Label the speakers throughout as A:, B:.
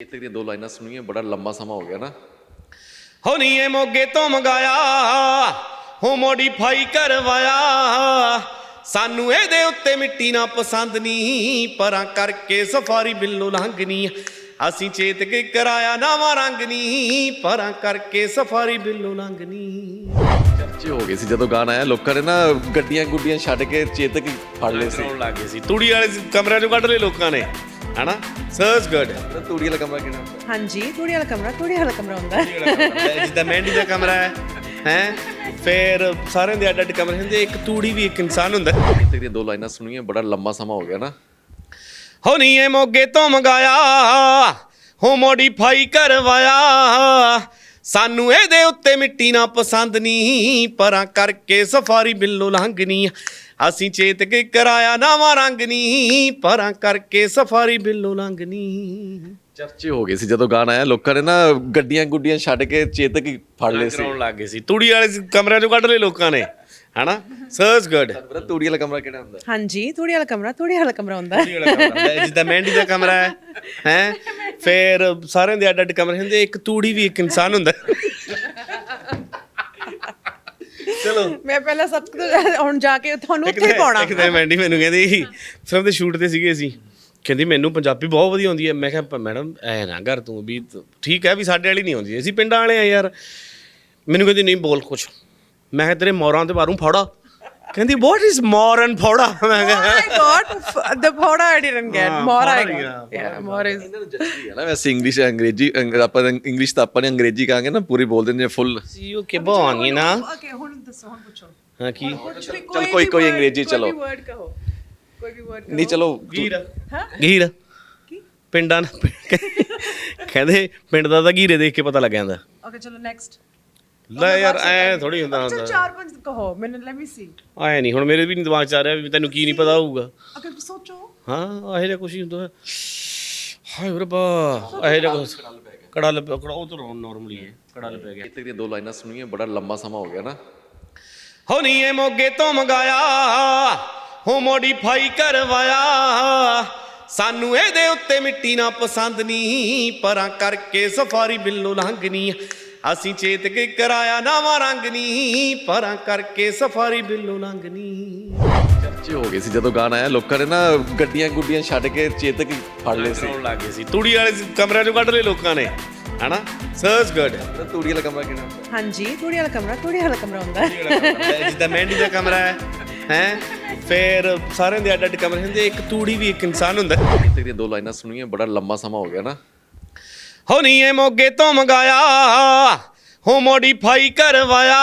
A: ਗੀਤ ਦੀਆਂ ਦੋ ਲਾਈਨਾਂ ਸੁਣੀਆਂ ਬੜਾ ਲੰਮਾ ਸਮਾਂ ਹੋ ਗਿਆ ਨਾ।
B: ਹੋ ਨੀ ਇਹ ਮੋਗੇ ਤੋਂ ਮੰਗਾਇਆ ਹੋ ਮੋਡੀਫਾਈ ਕਰਵਾਇਆ। ਸਾਨੂੰ ਇਹਦੇ ਉੱਤੇ ਮਿੱਟੀ ਨਾ ਪਸੰਦ ਨਹੀਂ ਪਰਾਂ ਕਰਕੇ ਸਫਾਰੀ ਬਿੱਲੋ ਲੰਘਨੀ ਅਸੀਂ ਚੇਤ ਕੇ ਕਰਾਇਆ ਨਵਾਂ ਰੰਗ ਨਹੀਂ ਪਰਾਂ ਕਰਕੇ ਸਫਾਰੀ ਬਿੱਲੋ ਲੰਘਨੀ
A: ਚਰਚੇ ਹੋ ਗਏ ਸੀ ਜਦੋਂ ਗਾਣਾ ਆਇਆ ਲੋਕਾਂ ਨੇ ਨਾ ਗੱਡੀਆਂ ਗੁੱਡੀਆਂ ਛੱਡ ਕੇ ਚੇਤਕ ਫੜ ਲਏ ਸੀ।
B: ਕਰਾਉਣ ਲੱਗੇ ਸੀ। ਤੂੜੀ ਵਾਲੇ ਕਮਰਿਆਂ ਚੋਂ ਕੱਢ ਲਏ ਲੋਕਾਂ ਨੇ। ਹਨਾ? ਸਰਚ ਗੁੱਡ
A: ਤੂੜੀ ਵਾਲਾ ਕਮਰਾ ਕਿਹੜਾ? ਹੁੰਦਾ
C: ਹਾਂਜੀ ਥੋੜੀ ਵਾਲਾ ਕਮਰਾ ਥੋੜੀ ਵਾਲਾ ਕਮਰਾ ਹੁੰਦਾ। ਹੈ।
B: ਜਿੱਦਾਂ ਮਹਿੰਦੀ ਦਾ ਕਮਰਾ ਹੈ ਹੈ? ਫਿਰ ਸਾਰਿਆਂ ਦੇ ਅੱਡ ਅੱਡ ਕਮਰੇ ਹੁੰਦੇ ਇੱਕ ਤੂੜੀ ਵੀ ਇੱਕ ਇਨਸਾਨ ਹੁੰਦਾ।
A: ਗੀਤ ਦੀਆਂ ਦੋ ਲਾਈਨਾਂ ਸੁਣੀਆਂ ਬੜਾ ਲੰਮਾ ਸਮਾਂ ਹੋ ਗਿਆ ਨਾ।
B: ਹੋ ਨੀ ਇਹ ਮੋਗੇ ਤੋਂ ਮੰਗਾਇਆ ਹੋ ਮੋਡੀਫਾਈ ਕਰਵਾਇਆ। ਸਾਨੂੰ ਇਹਦੇ ਉੱਤੇ ਮਿੱਟੀ ਨਾ ਪਸੰਦ ਨਹੀਂ ਪਰਾਂ ਕਰਕੇ ਸਫਾਰੀ ਬਿੱਲੋ ਲੰਘਨੀ ਅਸੀਂ ਚੇਤ ਕੇ ਕਰਾਇਆ ਨਵਾਂ ਰੰਗ ਨਹੀਂ ਪਰਾਂ ਕਰਕੇ ਸਫਾਰੀ ਬਿੱਲੋ ਲੰਘਨੀ
A: ਚਰਚੇ ਹੋ ਗਏ ਸੀ ਜਦੋਂ ਗਾਣਾ ਆਇਆ ਲੋਕਾਂ ਨੇ ਨਾ ਗੱਡੀਆਂ ਗੁੱਡੀਆਂ ਛੱਡ ਕੇ ਚੇਤਕ ਹੀ ਫੜ ਲਏ ਸੀ।
B: ਕਰਾਉਣ ਲੱਗੇ ਸੀ। ਤੂੜੀ ਵਾਲੇ ਕਮਰਿਆਂ ਚੋਂ ਕੱਢ ਲਏ ਲੋਕਾਂ ਨੇ ਹਨਾ? ਸਰਚ ਗੁੱਡ
A: ਤਾਂ ਤੂੜੀ ਵਾਲਾ ਕਮਰਾ ਕਿਹੜਾ ਹੁੰਦਾ?
C: ਹਾਂਜੀ ਥੋੜੀ ਵਾਲਾ ਕਮਰਾ ਥੋੜੀ ਵਾਲਾ ਕਮਰਾ ਹੁੰਦਾ। ਹੈ।
B: ਜਿੱਦਾਂ ਮਹਿੰਦੀ ਦਾ ਕਮਰਾ ਹੈ ਹੈ? ਫਿਰ ਸਾਰਿਆਂ ਦੇ ਅੱਡ ਅੱਡ ਕਮਰੇ ਹੁੰਦੇ ਇੱਕ ਤੂੜੀ ਵੀ ਇੱਕ ਇਨਸਾਨ ਹੁੰਦਾ। ਚਲੋ।
C: ਮੈਂ ਪਹਿਲਾਂ ਸਭ ਤੋਂ ਹੁਣ ਜਾ ਕੇ ਤੁਹਾਨੂੰ ਉੱਥੇ ਹੀ ਪਾਉਣਾ।
B: ਇੱਕ ਦਿਨ ਮੈਂਡੀ ਮੈਨੂੰ ਕਹਿੰਦੀ ਫਿਲਮ ਦੇ ਸ਼ੂਟ ਤੇ ਸੀਗੇ ਅਸੀਂ। ਕਹਿੰਦੀ ਮੈਨੂੰ ਪੰਜਾਬੀ ਬਹੁਤ ਵਧੀਆ ਆਉਂਦੀ ਹੈ। ਮੈਂ ਕਿਹਾ "ਪ- ਮੈਡਮ ਐ ਨਾ ਕਰ ਤੂੰ ਵੀ ਤ- ਠੀਕ ਹੈ ਵੀ ਸਾਡੇ ਵਾਲੀ ਨਹੀਂ ਆਉਂਦੀ। ਅਸੀਂ ਪਿੰਡਾਂ ਵਾਲੇ ਆ ਯਾਰ। ਮੈਨੂੰ ਕਹਿੰਦੀ ਨਹੀਂ ਬੋਲ ਕੁਛ। ਮੈਂ ਕਿਹਾ ਤੇਰੇ ਮੋਰਾਂ ਤੇ ਮਾਰੂ ਫੌੜਾ ਕਹਿੰਦੀ ਵਾਟ ਇਜ਼ ਮੋਰ ਐਂਡ ਫੌੜਾ ਮੈਂ ਕਿਹਾ
C: ਮਾਈ ਗॉड ਦ ਫੋੜਾ ਆਈ ਡਿਡਨਟ ਗੈਟ
B: ਹਾਂ,
C: ਮੋਰ
B: ਫੌੜਾ
C: ਆਈ
B: ਨਹੀਂ ਆ,
C: ਯਾ ਮੋਰ ਇਜ਼
A: ਇਹਨਾਂ ਨੂੰ ਜੱਜੀ ਹੈ ਨਾ ਵੈਸੇ ਇੰਗਲਿਸ਼ ਅੰਗਰੇਜ਼ੀ ਅੰਗ- ਆਪਾਂ ਇੰਗਲਿਸ਼ ਤਾਂ ਆਪਾਂ ਨੇ ਅੰਗਰੇਜ਼ੀ ਕਹਾਂਗੇ ਨਾ ਪੂਰੀ ਬੋਲ ਦਿੰਦੇ ਫੁੱਲ
B: ਸੀ ਯੂ ਕੇ ਬੋਨ ਯੂ ਨਾ
C: ਓਕੇ ਹੁਣ ਦੱਸੋ ਹੁਣ ਪੁੱਛੋ।
B: ਹਾਂ ਕੀ?
A: ਚਲ ਕੋਈ ਕੋਈ ਅੰਗਰੇਜ਼ੀ ਚਲੋ।
C: ਕੋਈ ਵਰਡ ਕਹੋ। ਕੋਈ ਵੀ ਵਰਡ
A: ਨਹੀਂ ਚਲੋ
B: ਗੀਰ।
C: ਹਾਂ?
B: ਗੀਰ। ਪਿੰਡਾਂ ਦਾ- ਕਹਿੰਦੇ ਪਿੰਡ ਦਾ ਤਾਂ ਗੀਰੇ ਦੇਖ ਕੇ ਪਤਾ ਲੱਗ ਜਾਂਦਾ।
C: ਓਕੇ ਚਲੋ ਨੈਕਸਟ
B: ਲੈ ਯਾਰ ਐ ਥੋੜੀ ਹੁੰਦਾ ਹੁੰਦਾ।
C: ਚਾਰ ਪੰਜ ਕਹੋ ਮੈਨੂੰ ਲੈਟ ਮੀ ਸੀ
B: ਐ ਨਹੀਂ ਹੁਣ ਮੇਰੇ ਵੀ ਨਹੀਂ ਦਿਮਾਗ ਚ ਆ ਰਿਹਾ ਵੀ ਤੈਨੂੰ ਕੀ ਨਹੀਂ ਪਤਾ ਹੋਊਗਾ।
C: ਓਕੇ ਸੋਚੋ।
B: ਹਾਂ ਇਹੋ ਜਿਹਾ ਕੁਛ ਹੀ ਹੁੰਦਾ ਹੈ। ਹਾਏ ਰੱਬਾ ਇਹੋ ਜਿਹਾ ਕੁਛ ਕੜਾ ਲੱਗ ਕੜਾ ਉਹ ਤਾਂ ਨਾਰਮਲੀ ਹੈ ਕੜਾ ਲੱਗ ਗਿਆ।
A: ਗੀਤ ਦੀਆਂ ਦੋ ਲਾਈਨਾਂ ਸੁਣੀਆਂ ਬੜਾ ਲੰਮਾ ਸਮਾਂ ਹੋ ਗਿਆ ਨਾ।
B: ਹੋ ਨੀ ਇਹ ਮੋਗੇ ਤੋਂ ਮੰਗਾਇਆ ਹੋ ਮੋਡੀਫਾਈ ਕਰਵਾਇਆ। ਸਾਨੂੰ ਇਹਦੇ ਉੱਤੇ ਮਿੱਟੀ ਨਾ ਪਸੰਦ ਨਹੀਂ ਪਰਾਂ ਕਰਕੇ ਸਫਾਰੀ ਬਿੱਲੋ ਲੰਘਨੀ ਅਸੀਂ ਚੇਤ ਕੇ ਕਰਾਇਆ ਨਵਾਂ ਰੰਗ ਨਹੀਂ ਪਰਾਂ ਕਰਕੇ ਸਫਾਰੀ ਬਿੱਲੋ ਲੰਘਨੀ
A: ਚਰਚੇ ਹੋ ਗਏ ਸੀ ਜਦੋਂ ਗਾਣਾ ਆਇਆ ਲੋਕਾਂ ਨੇ ਨਾ ਗੱਡੀਆਂ ਗੁੱਡੀਆਂ ਛੱਡ ਕੇ ਚੇਤਕ ਫੜ ਲਏ ਸੀ।
B: ਲੱਗੇ ਸੀ। ਤੂੜੀ ਵਾਲੇ ਕਮਰਿਆਂ ਚੋਂ ਕੱਢ ਲਏ ਲੋਕਾਂ ਨੇ ਹਨਾ? ਸਰਚ ਗੁੱਡ
A: ਤੂੜੀ ਵਾਲਾ ਕਮਰਾ ਕਿਹੜਾ ਹੁੰਦਾ?
C: ਹਾਂਜੀ ਥੋੜੀ ਵਾਲਾ ਕਮਰਾ ਥੋੜੀ ਵਾਲਾ ਕਮਰਾ ਹੁੰਦਾ। ਹੈ।
B: ਜਿੱਦਾਂ ਮਹਿੰਦੀ ਦਾ ਕਮਰਾ ਹੈ ਹੈ? ਫਿਰ ਸਾਰਿਆਂ ਦੇ ਅੱਡ ਅੱਡ ਕਮਰੇ ਹੁੰਦੇ ਇੱਕ ਤੂੜੀ ਵੀ ਇੱਕ ਇਨਸਾਨ ਹੁੰਦਾ।
A: ਦੀਆਂ ਦੋ ਲਾਈਨਾਂ ਸੁਣੀਆਂ ਬੜਾ ਲੰਮਾ ਸਮਾਂ ਹੋ ਗਿਆ ਨਾ।
B: ਹੋ ਨੀ ਇਹ ਮੋਗੇ ਤੋਂ ਮੰਗਾਇਆ ਹੋ ਮੋਡੀਫਾਈ ਕਰਵਾਇਆ।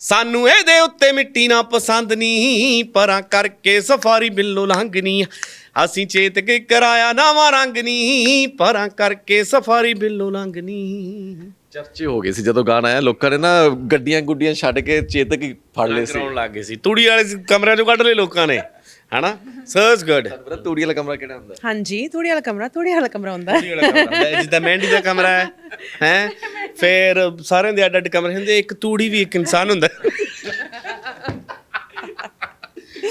B: ਸਾਨੂੰ ਇਹਦੇ ਉੱਤੇ ਮਿੱਟੀ ਨਾ ਪਸੰਦ ਨਹੀਂ ਪਰਾਂ ਕਰਕੇ ਸਫਾਰੀ ਬਿੱਲੋ ਲੰਘਨੀ ਅਸੀਂ ਚੇਤ ਕੇ ਕਰਾਇਆ ਨਵਾਂ ਰੰਗ ਨਹੀਂ ਪਰਾਂ ਕਰਕੇ ਸਫਾਰੀ ਬਿੱਲੋ ਲੰਘਨੀ
A: ਚਰਚੇ ਹੋ ਗਏ ਸੀ ਜਦੋਂ ਗਾਣਾ ਆਇਆ ਲੋਕਾਂ ਨੇ ਨਾ ਗੱਡੀਆਂ ਗੁੱਡੀਆਂ ਛੱਡ ਕੇ ਚੇਤਕ ਹੀ ਫੜ ਲਏ ਸੀ।
B: ਕਰਾਉਣ ਲੱਗੇ ਸੀ। ਤੂੜੀ ਵਾਲੇ ਕਮਰਿਆਂ ਚੋਂ ਕੱਢ ਲਏ ਲੋਕਾਂ ਨੇ। ਹਨਾ? ਸਰਚ ਗੁੱਡ
A: ਤਾਂ ਤੂੜੀ ਵਾਲਾ ਕਮਰਾ ਕਿਹੜਾ ਹੁੰਦਾ?
C: ਹਾਂਜੀ ਥੋੜੀ ਵਾਲਾ ਕਮਰਾ ਥੋੜੀ ਵਾਲਾ ਕਮਰਾ ਹੁੰਦਾ। ਹੈ।
B: ਜਿੱਦਾਂ ਮਹਿੰਦੀ ਦਾ ਕਮਰਾ ਹੈ ਹੈ? ਫਿਰ ਸਾਰਿਆਂ ਦੇ ਅੱਡ ਅੱਡ ਕਮਰੇ ਹੁੰਦੇ ਇੱਕ ਤੂੜੀ ਵੀ ਇੱਕ ਇਨਸਾਨ ਹੁੰਦਾ।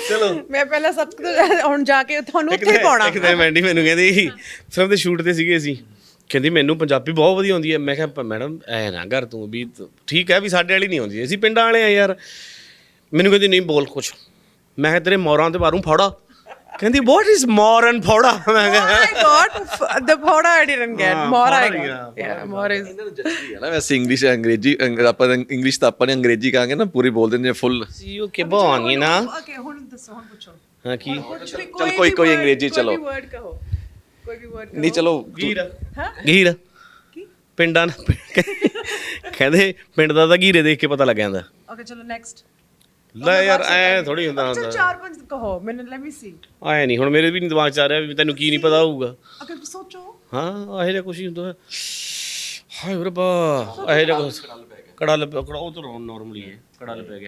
B: ਚਲੋ।
C: ਮੈਂ ਪਹਿਲਾਂ ਸਭ ਤੋਂ ਹੁਣ ਜਾ ਕੇ ਤੁਹਾਨੂੰ ਉੱਥੇ ਹੀ ਪਾਉਣਾ।
B: ਇੱਕ ਦਿਨ ਮੈਂਡੀ ਮੈਨੂੰ ਕਹਿੰਦੀ ਫਿਲਮ ਦੇ ਸ਼ੂਟ ਤੇ ਸੀਗੇ ਅਸੀਂ। ਕਹਿੰਦੀ ਮੈਨੂੰ ਪੰਜਾਬੀ ਬਹੁਤ ਵਧੀਆ ਆਉਂਦੀ ਹੈ। ਮੈਂ ਕਿਹਾ "ਪ- ਮੈਡਮ ਐ ਨਾ ਕਰ ਤੂੰ ਵੀ ਠੀਕ ਹੈ ਵੀ ਸਾਡੇ ਵਾਲੀ ਨਹੀਂ ਆਉਂਦੀ। ਅਸੀਂ ਪਿੰਡਾਂ ਵਾਲੇ ਆ ਯਾਰ। ਮੈਨੂੰ ਕਹਿੰਦੀ ਨਹੀਂ ਬੋਲ ਕੁਛ। ਮੈਂ ਕਿਹਾ ਤੇਰੇ ਮੋਰਾਂ ਤੇ ਮਾਰੂ ਫੌੜਾ। ਕਹਿੰਦੀ ਵਾਟ ਇਜ਼ ਮੋਰ ਐਂਡ ਫੌੜਾ? ਮੈਂ ਕਿਹਾ
C: ਮਾਈ ਗॉड ਦ ਫੋੜਾ ਆਈ ਡਿਡਨਟ ਗੈਟ
B: ਹਾਂ,
C: ਮੋਰ ਆਈ
B: ਫੌੜਾ ਨਹੀਂ ਆ,
C: ਯਾ ਮੋਰ ਇਜ਼
A: ਇਹਨਾਂ ਨੂੰ ਜੱਜੀ ਹੈ ਨਾ ਵੈਸੇ ਇੰਗਲਿਸ਼ ਅੰਗਰੇਜ਼ੀ ਅੰਗ- ਆਪਾਂ ਇੰਗਲਿਸ਼ ਤਾਂ ਆਪਾਂ ਨੇ ਅੰਗਰੇਜ਼ੀ ਕਹਾਂਗੇ ਨਾ ਪੂਰੀ ਬੋਲ ਦਿੰਦੇ ਫੁੱਲ
B: ਸੀ ਯੂ ਕੇ ਬੋਨ ਯੂ ਨਾ?
C: ਓਕੇ ਹੁਣ ਦੱਸੋ ਹੁਣ ਪੁੱਛੋ।
B: ਹਾਂ ਕੀ?
A: ਚਲ ਕੋਈ ਕੋਈ ਅੰਗਰੇਜ਼ੀ ਚਲੋ।
C: ਕੋਈ ਵਰਡ ਕਹੋ ਕੋਈ ਵੀ ਵਰਡ
A: ਨਹੀਂ ਚਲੋ
B: ਗੀਰ।
C: ਹਾਂ?
B: ਗੀਰ। ਪਿੰਡਾਂ ਦਾ- ਕਹਿੰਦੇ ਪਿੰਡ ਦਾ ਤਾਂ ਗੀਰੇ ਦੇਖ ਕੇ ਪਤਾ ਲੱਗ ਜਾਂਦਾ।
C: ਓਕੇ ਚਲੋ ਨੈਕਸਟ
B: ਲੈ ਯਾਰ ਐ ਥੋੜੀ ਹੁੰਦਾ
C: ਚਲ
B: ਹੁੰਦਾ।
C: ਚਾਰ ਪੰਜ ਕਹੋ ਮੈਨੂੰ ਲੈਟ ਮੀ ਸੀ
B: ਐ ਨਹੀਂ ਹੁਣ ਮੇਰੇ ਵੀ ਨਹੀਂ ਦਿਮਾਗ ਚ ਆ ਰਿਹਾ ਵੀ ਤੈਨੂੰ ਕੀ ਨਹੀਂ ਪਤਾ ਹੋਊਗਾ।
C: ਓਕੇ ਸੋਚੋ।
B: ਹਾਂ ਇਹੋ ਜਿਹਾ ਕੁਛ ਹੀ ਹੁੰਦਾ। ਹੈ। ਹਾਏ ਰੱਬਾ ਇਹੋ ਜਿਹਾ ਕੁਛ ਕੜਾ ਲੱਗ ਕੜਾ ਉਹ ਤਾਂ ਨਾਰਮਲੀ ਹੈ ਕੜਾ ਲੱਗ ਗਿਆ।